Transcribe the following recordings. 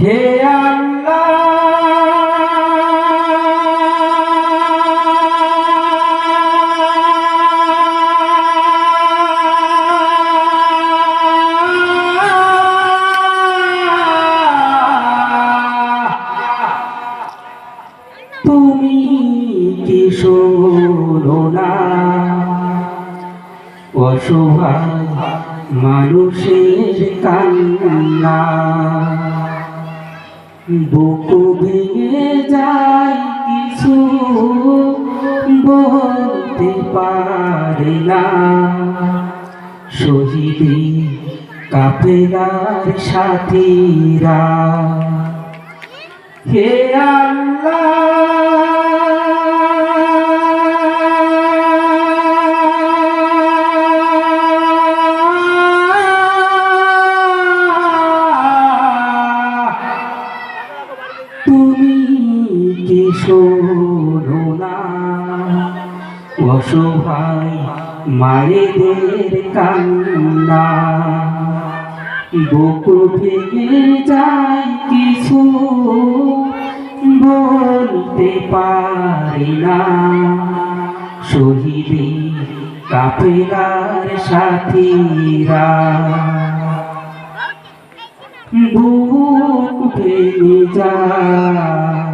হে তুমি কি না? অসহায় মানুষের কান্না। বুকু ভেঙে যায় কিছু বলতে পারে না। শহীদি কাপেলার সাথীরা, হে আল্লাহ অসহায় মায়েদের কান্না। বুকু ভেঙে যায় কিছু বলতে পারি না। শহীদি কাপেলার সাথীরা। বুক ভেঙে যায়।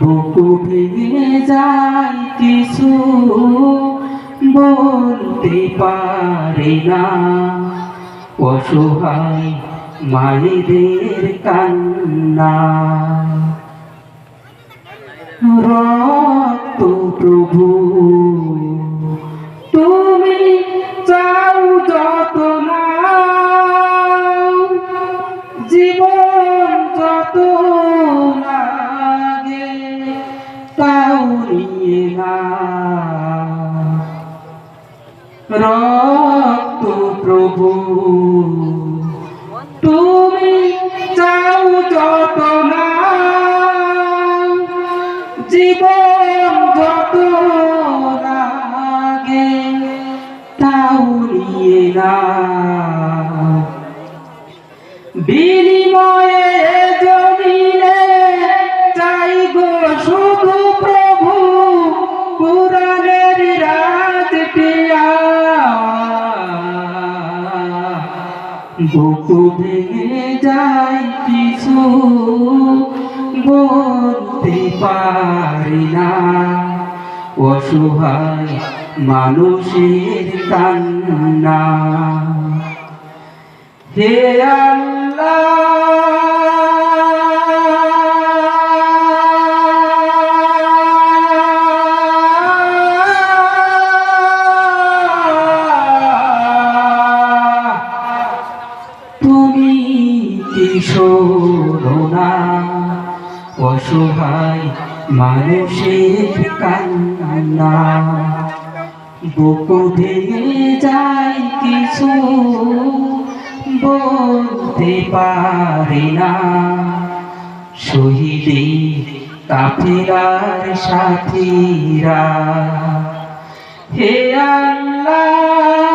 বুকু ভেঙে যায় কিছু বলতে পারে না। অসহায় মায়েদের কান্না। রক্ত প্রভু, তুমি চাও যত না জীবন যত রক্ত প্রভু। তুমি চাও যত না জীবন যত লাগে তাও নিয়ে না বুকু ভেঙে যায় কিছু বলতে পারি না। অসহায় মানুষের কান্না। হে আল্লাহ! তুমি কি অসহায় মানুষের কান্না। বুকু ভেঙে যায় কিছু বলতে পারে না। শহীদে কাফেরার সাথীরা, হে আল্লাহ